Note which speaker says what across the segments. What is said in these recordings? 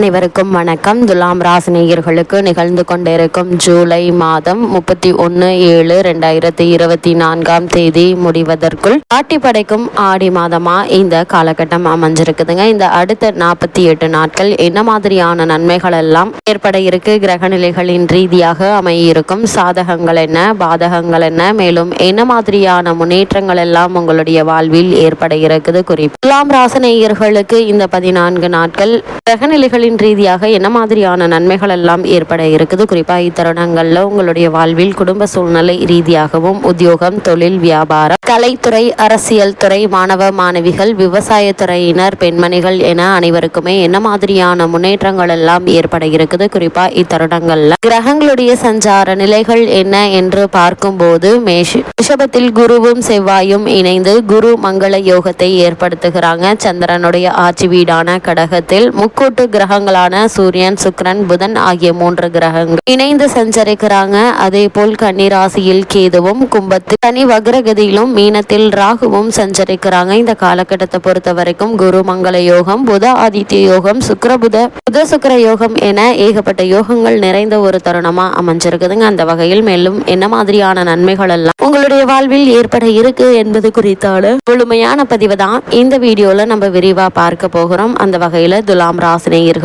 Speaker 1: அனைவருக்கும் வணக்கம். துலாம் ராசினியர்களுக்கு நிகழ்ந்து கொண்டிருக்கும் ஜூலை மாதம் முப்பத்தி ஒன்று ஏழு ரெண்டாயிரத்தி இருபத்தி நான்காம் தேதி முடிவதற்குள் ஆட்டி படைக்கும் ஆடி மாதமா இந்த காலகட்டம் அமைஞ்சிருக்குதுங்க. இந்த அடுத்த நாற்பத்தி எட்டு நாட்கள் என்ன மாதிரியான நன்மைகள் எல்லாம் ஏற்பட இருக்கு? கிரக நிலைகளின் ரீதியாக அமையிருக்கும் சாதகங்கள் என்ன? பாதகங்கள் என்ன? மேலும் என்ன மாதிரியான முன்னேற்றங்கள் எல்லாம் உங்களுடைய வாழ்வில் ஏற்பட இருக்குது குறிப்பு. துலாம் ராசினியர்களுக்கு இந்த பதினான்கு நாட்கள் கிரகநிலைகளின் ரீதியாக என்ன மாதிரியான நன்மைகள் எல்லாம் ஏற்பட இருக்குது? குறிப்பாக இத்தருணங்களில் உங்களுடைய வாழ்வில் குடும்ப சூழ்நிலை ரீதியாகவும் உத்தியோகம் தொழில் வியாபாரம் கலைத்துறை அரசியல் துறை மாணவ மாணவிகள் விவசாயத்துறையினர் பெண்மணிகள் என அனைவருக்குமே என்ன மாதிரியான முன்னேற்றங்கள் எல்லாம் ஏற்பட இருக்குது? குறிப்பாக இத்தருணங்களில் கிரகங்களுடைய சஞ்சார நிலைகள் என்ன என்று பார்க்கும்போது மேஷ ரிஷபத்தில் குருவும் செவ்வாயும் இணைந்து குரு மங்கள யோகத்தை ஏற்படுத்துகிறாங்க. சந்திரனுடைய ஆட்சி வீடான கடகத்தில் முக்கூட்டு கிரகங்களான சூரியன் சுக்ரன் புதன் ஆகிய மூன்று கிரகங்கள் இணைந்து சஞ்சரிக்கிறாங்க. அதே போல் கன்னிராசியில் கேதுவும் கும்பத்தில் தனி வக்ரகதியிலும் மீனத்தில் ராகுவும் சஞ்சரிக்கிறாங்க. இந்த காலகட்டத்தை பொறுத்த வரைக்கும் குரு மங்கள யோகம் புத ஆதித்ய யோகம் சுக்கிர புத புத சுக்கிர யோகம் என ஏகப்பட்ட யோகங்கள் நிறைந்த ஒரு தருணமா அமைஞ்சிருக்குதுங்க. அந்த வகையில் மேலும் என்ன மாதிரியான நன்மைகள் எல்லாம் உங்களுடைய வாழ்வில் ஏற்பட இருக்கு என்பது குறித்தான முழுமையான பதிவு தான் இந்த வீடியோல நம்ம விரிவா பார்க்க போகிறோம். அந்த வகையில துலாம்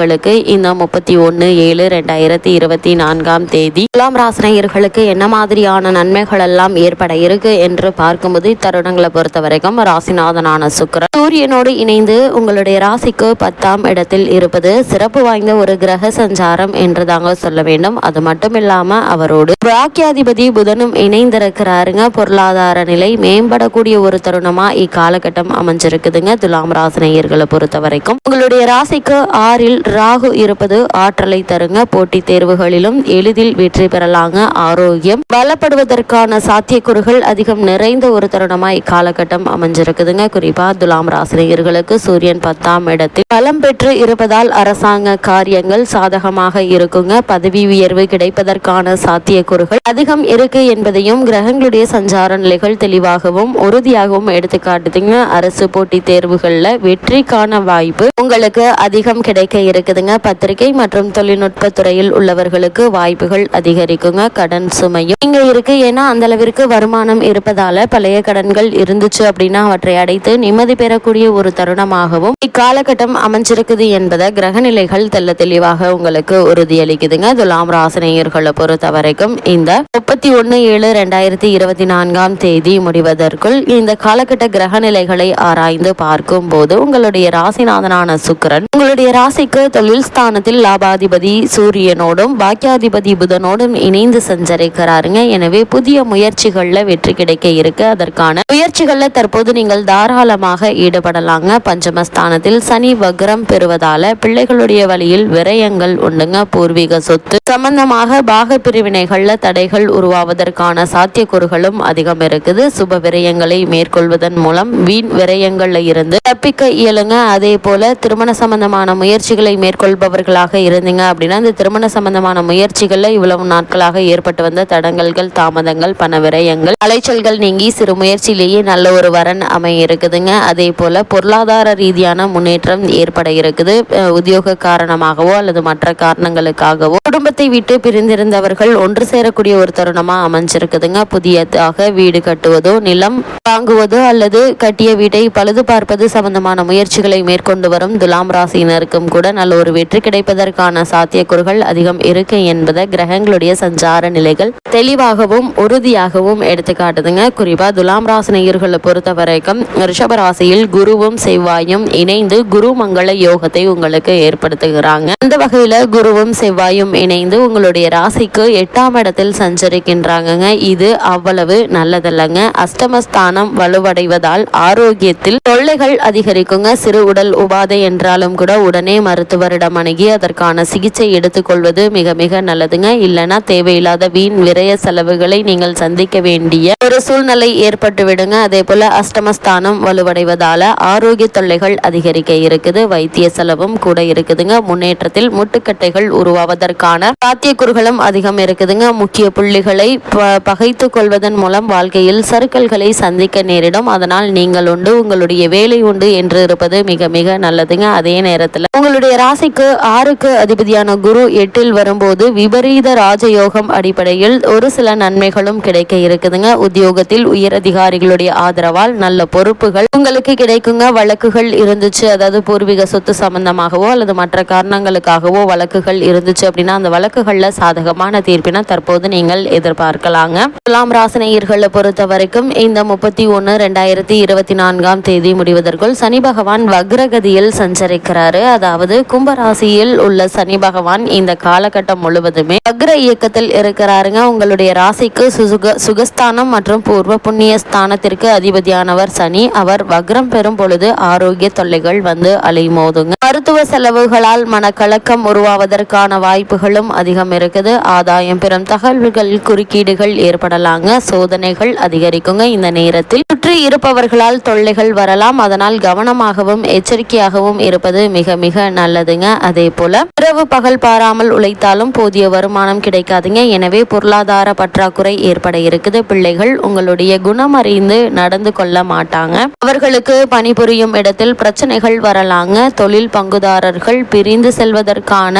Speaker 1: ராசினியர்களுக்கு இந்த முப்பத்தி ஒன்று ஏழு ரெண்டாயிரத்தி இருபத்தி நான்காம் தேதி துலாம் ராசினியர்களுக்கு என்ன மாதிரியான நன்மைகள் எல்லாம் ஏற்பட இருக்கு என்று பார்க்கும்போது இத்தருணங்களை பொறுத்த வரைக்கும் ராசிநாதனான சுக்கரன் சூரியனோடு இணைந்து உங்களுடைய ராசிக்கு பத்தாம் இடத்தில் இருப்பது சிறப்பு வாய்ந்த ஒரு கிரக சஞ்சாரம் என்று தாங்க சொல்ல வேண்டும். அது மட்டும் இல்லாம அவரோடு பாக்கியாதிபதி புதனும் இணைந்திருக்கிறாருங்க. பொருளாதார நிலை மேம்படக்கூடிய ஒரு தருணமா இக்காலகட்டம் அமைஞ்சிருக்குதுங்க. துலாம் ராசினியர்களை பொறுத்த வரைக்கும் உங்களுடைய ராசிக்கு ஆறில் ராகு இருப்பது ஆற்றலை தருங்க. போட்டித் தேர்வுகளிலும் எளிதில் வெற்றி பெறலாங்க. ஆரோக்கியம். பலப்படுவதற்கான சாத்தியக்கூறுகள் அதிகம் நிறைந்த ஒரு தருணமாய் இக்காலகட்டம் அமைஞ்சிருக்குதுங்க. குறிப்பா துலாம் ராசினியர்களுக்கு சூரியன் பத்தாம் இடத்தில் பலம் பெற்று இருப்பதால் அரசாங்க காரியங்கள் சாதகமாக இருக்குங்க. பதவி உயர்வு கிடைப்பதற்கான சாத்தியக்கூறுகள் அதிகம் இருக்கு என்பதையும் கிரகங்களுடைய சஞ்சார நிலைகள் தெளிவாகவும் உறுதியாகவும் எடுத்துக்காட்டுதுங்க. அரசு போட்டித் தேர்வுகள்ல வெற்றிக்கான வாய்ப்பு உங்களுக்கு அதிகம் கிடைக்க இருக்குதுங்க. பத்திரிகை மற்றும் தொழில்நுட்ப துறையில் உள்ளவர்களுக்கு வாய்ப்புகள் அதிகரிக்குங்க. கடன் சுமையும் இங்க இருக்கு. ஏன்னா அந்த அளவிற்கு வருமானம் இருப்பதால பழைய கடன்கள் இருந்துச்சு அப்படின்னா அவற்றை அடைத்து நிம்மதி பெறக்கூடிய ஒரு தருணமாகவும் இக்காலகட்டம் அமைஞ்சிருக்குது என்பதை கிரகநிலைகள் தெல்ல தெளிவாக உங்களுக்கு உறுதியளிக்குதுங்க. துலாம் ராசினியர்களை பொறுத்த வரைக்கும் இந்த முப்பத்தி ஒன்னு ஏழு ரெண்டாயிரத்தி இருபத்தி நான்காம் தேதி முடிவதற்குள் இந்த காலகட்ட கிரகநிலைகளை ஆராய்ந்து பார்க்கும் போது உங்களுடைய ராசிநாதனான சுக்கரன் உங்களுடைய ராசிக்கு தொழில் ஸ்தானத்தில் லாபாதிபதி சூரியனோடும் பாக்கியாதிபதி புதனோடும் இணைந்து சஞ்சரிக்கிறாருங்க. எனவே புதிய முயற்சிகளில் வெற்றி கிடைக்க இருக்கு. அதற்கான முயற்சிகளில் தற்போது நீங்கள் தாராளமாக ஈடுபடலாங்க. பஞ்சமஸ்தானத்தில் சனி வக்ரம் பெறுவதால பிள்ளைகளுடைய வழியில் விரயங்கள் உண்டுங்க. பூர்வீக சொத்து சம்பந்தமாக பாக பிரிவினைகள்ல தடைகள் உருவாவதற்கான சாத்தியக்கூறுகளும் அதிகம் இருக்குது. சுப விரயங்களை மேற்கொள்வதன் மூலம் வீண் விரயங்கள்ல இருந்து தப்பிக்க இயலுங்க. அதே போல திருமண சம்பந்தமான முயற்சிகளை மேற்கொள்பவர்களாக இருந்தீங்க அப்படின்னா இந்த திருமண சம்பந்தமான முயற்சிகள்ல இவ்வளவு நாட்களாக ஏற்பட்டு வந்த தடங்கல்கள் தாமதங்கள் பண விரயங்கள் அலைச்சல்கள் நீங்கி சிறு முயற்சியிலேயே நல்ல ஒரு வரன் அமைய இருக்குதுங்க அதே போல பொருளாதார ரீதியான முன்னேற்றம் ஏற்பட இருக்குது. உத்தியோக காரணமாகவோ அல்லது மற்ற காரணங்களுக்காகவோ குடும்பத்தை விட்டு பிரிந்திருந்தவர்கள் ஒன்று சேரக்கூடிய ஒரு தருணமா அமைஞ்சிருக்குதுங்க. புதியதாக வீடு கட்டுவதோ நிலம் வாங்குவதோ அல்லது கட்டிய வீட்டை பழுது பார்ப்பது சம்பந்தமான முயற்சிகளை மேற்கொண்டு வரும் துலாம் ராசியினருக்கும் கூட நல்ல ஒரு வெற்றி கிடைப்பதற்கான சாத்தியக்கூறுகள் அதிகம் இருக்கு என்பதை கிரகங்களுடைய சஞ்சார நிலைகள் தெளிவாகவும் உறுதியாகவும் எடுத்துக்காட்டுதுங்க குறிப்பா துலாம் ராசினியர்களை பொறுத்த வரைக்கும் ரிஷப ராசியில் குருவும் செவ்வாயும் இணைந்து குரு மங்கள யோகத்தை உங்களுக்கு ஏற்படுத்துகிறாங்க. அந்த வகையில குருவும் செவ்வாயும் இணைந்து உங்களுடைய ராசிக்கு எட்டாம் இடத்தில் சஞ்சரிக்கின்றாங்க இது அவ்வளவு நல்லதல்லங்க. அஷ்டமஸ்தானம் வலுவடைவதால் ஆரோக்கியத்தில் தொல்லைகள் அதிகரிக்குங்க. சிறு உடல் உபாதை என்றாலும் கூட உடனே மருத்துவரிடம் அணுகி அதற்கான சிகிச்சை எடுத்துக்கொள்வது மிக மிக நல்லதுங்க. இல்லைன்னா தேவையில்லாத வீண் விரய செலவுகளை நீங்கள் சந்திக்க வேண்டிய ஒரு சூழ்நிலை ஏற்பட்டு விடுங்க. அதே போல அஷ்டமஸ்தானம் வலுவடைவதால ஆரோக்கிய தொல்லைகள் அதிகரிக்க இருக்குது. வைத்திய செலவும் கூட இருக்குதுங்க. முன்னேற்றத்தில் முட்டுக்கட்டைகள் உருவாவதற்கான சாத்தியக்கூறுகளும் அதிகம் இருக்குதுங்க. முக்கிய புள்ளிகளை ப- பகைத்து கொள்வதன் மூலம் வாழ்க்கையில் சறுக்கல்களை சந்திக்க நேரிடும். அதனால் நீங்கள் உண்டு உங்களுடைய வேலை உண்டு என்று இருப்பது மிக மிக நல்லதுங்க. அதே நேரத்தில் உங்களுடைய ராசிக்கு ஆறுக்கு அதிபதியான குரு எட்டில் வரும்போது விபரீத ராஜயோகம் அடிப்படையில் ஒரு சில நன்மைகளும் கிடைக்க இருக்குதுங்க. உத்தியோகத்தில் உயர் அதிகாரிகளுடைய ஆதரவால் நல்ல பொறுப்புகள் உங்களுக்கு கிடைக்குங்க. வழக்குகள் இருந்துச்சு அதாவது பூர்வீக சொத்து சம்பந்தமாகவோ அல்லது மற்ற காரணங்களுக்காகவோ வழக்குகள் இருந்துச்சு அப்படின்னா அந்த வழக்குகள்ல சாதகமான தீர்ப்பினை தற்போது நீங்கள் எதிர்பார்க்கலாங்க. துலாம் ராசினியர்களை பொறுத்த வரைக்கும் இந்த முப்பத்தி ஒன்று ரெண்டாயிரத்தி இருபத்தி நான்காம் தேதி முடிவதற்குள் சனி பகவான் வக்ரகதியில் சஞ்சரிக்கிறாரு. அதாவது கும்பராசியில் உள்ள சனி பகவான் இந்த காலகட்டம் முழுவதுமே வக்ர இயக்கத்தில் இருக்கிறாருங்க. உங்களுடைய ராசிக்கு சுசுக சுகஸ்தானம் மற்றும் பூர்வ புண்ணிய ஸ்தானத்திற்கு அதிபதியானவர் சனி. அவர் வக்ரம் பெறும் பொழுது ஆரோக்கிய தொல்லைகள் வந்து அலைமோதுங்க. மருத்துவ செலவுகளால் மனக்கலக்கம் உருவாவதற்கான வாய்ப்புகளும் அதிகம் இருக்குது. ஆதாயம் பெறும் தகவல்கள் குறுக்கீடுகள் ஏற்படலாங்க. சோதனைகள் அதிகரிக்குங்க. இந்த நேரத்தில் சுற்றி இருப்பவர்களால் தொல்லைகள் வரலாம். அதனால் கவனமாகவும் எச்சரிக்கையாகவும் இருப்பது மிக மிக நல்லது. நல்லதுங்க அதே போல இரவு பகல் பாராமல் உழைத்தாலும் போதிய வருமானம் கிடைக்காதுங்க. எனவே பொருளாதார பற்றாக்குறை ஏற்பட இருக்குது. பிள்ளைகள் உங்களுடைய குணம் அறிந்து நடந்து கொள்ள மாட்டாங்க. அவர்களுக்கு பணிபுரியும் இடத்தில் பிரச்சனைகள் வரலாங்க. தொழில் பங்குதாரர்கள் பிரிந்து செல்வதற்கான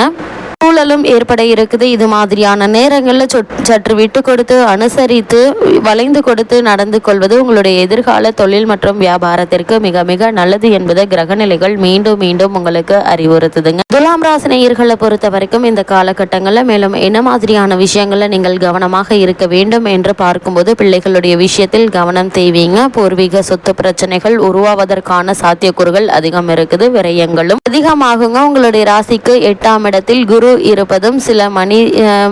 Speaker 1: சூழலும் ஏற்பட இருக்குது. இது மாதிரியான நேரங்களில் சற்று விட்டு கொடுத்து அனுசரித்து வளைந்து கொடுத்து நடந்து கொள்வது உங்களுடைய எதிர்கால தொழில் மற்றும் வியாபாரத்திற்கு மிக மிக நல்லது என்பதை கிரகநிலைகள் மீண்டும் மீண்டும் உங்களுக்கு அறிவுறுத்துதுங்க. துலாம் ராசி நேயர்களை பொறுத்த வரைக்கும் இந்த காலகட்டங்களில் மேலும் என்ன மாதிரியான விஷயங்களில் நீங்கள் கவனமாக இருக்க வேண்டும் என்று பார்க்கும்போது பிள்ளைகளுடைய விஷயத்தில் கவனம் தேவைங்க. பூர்வீக சொத்து பிரச்சனைகள் உருவாவதற்கான சாத்தியக்கூறுகள் அதிகம் இருக்குது விரயங்களும் அதிகமாகுங்க. உங்களுடைய ராசிக்கு எட்டாம் இடத்தில் குரு இருப்பதும் சில மணி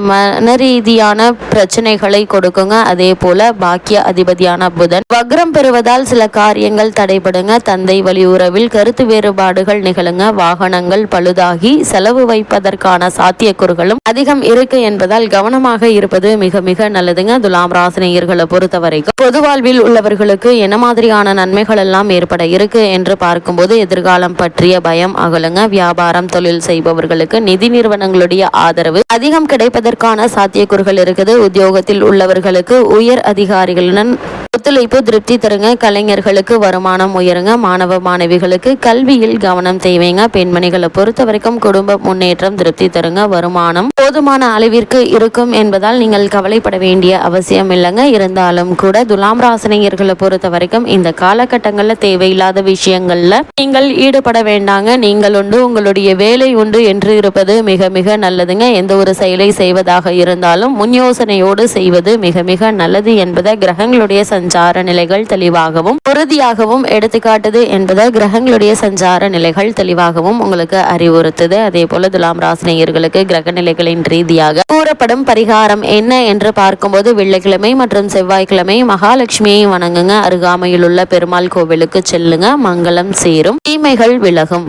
Speaker 1: மனரீதியான பிரச்சனைகளை கொடுக்குங்க. அதே போல பாக்கிய அதிபதியான புதன். வக்ரம் பெறுவதால் சில காரியங்கள் தடைபடுங்க. தந்தை வழி உறவில் கருத்து வேறுபாடுகள் நிகழுங்க. வாகனங்கள் பழுதாகி செலவு வைப்பதற்கான சாத்தியக்கூறுகளும் அதிகம் இருக்கு என்பதால் கவனமாக இருப்பது மிக மிக நல்லதுங்க. துலாம் ராசினியர்களை பொறுத்த வரைக்கும் பொது வாழ்வில் உள்ளவர்களுக்கு என்ன மாதிரியான நன்மைகள் எல்லாம் ஏற்பட இருக்கு என்று பார்க்கும்போது எதிர்காலம் பற்றிய பயம் அகலுங்க. வியாபாரம் தொழில் செய்பவர்களுக்கு நிதி நிறுவனங்கள் நிறுவனங்களுடைய ஆதரவு அதிகம் கிடைப்பதற்கான சாத்தியக்கூறுகள் இருக்குது. உத்தியோகத்தில் உள்ளவர்களுக்கு உயர் அதிகாரிகளுடன் ஒத்துழைப்பு திருப்தி தருங்க. கலைஞர்களுக்கு வருமானம் உயருங்க. மாணவ மாணவிகளுக்கு கல்வியில் கவனம் தேவைங்க. பெண்மணிகளை பொறுத்த வரைக்கும் குடும்ப முன்னேற்றம் திருப்தி தருங்க. வருமானம் போதுமான அளவிற்கு இருக்கும் என்பதால் நீங்கள் கவலைப்பட வேண்டிய அவசியம் இல்லைங்க. இருந்தாலும் கூட துலாம் ராசினியர்களை பொறுத்த வரைக்கும் இந்த காலகட்டங்களில் தேவையில்லாத விஷயங்கள்ல நீங்கள் ஈடுபட வேண்டாங்க. நீங்கள் உண்டு உங்களுடைய வேலை உண்டு என்று இருப்பது மிக மிக நல்லதுங்க. எந்த ஒரு செயலை செய்வதாக இருந்தாலும் முன் யோசனையோடு செய்வது மிக மிக நல்லது என்பதை கிரகங்களுடைய சஞ்சார நிலைகள் தெளிவாகவும் உறுதியாகவும் எடுத்துக்காட்டுது என்பதை கிரகங்களுடைய சஞ்சார நிலைகள் தெளிவாகவும் உங்களுக்கு அறிவுறுத்துது. அதே போல துலாம் ராசினியர்களுக்கு கிரக நிலைகளின் ரீதியாக கூறப்படும் பரிகாரம் என்ன என்று பார்க்கும்போது வெள்ளிக்கிழமை மற்றும் செவ்வாய்க்கிழமை மகாலட்சுமியை வணங்குங்க. அருகாமையில் உள்ள பெருமாள் கோவிலுக்கு செல்லுங்க. மங்களம் சேரும். தீமைகள் விலகும்.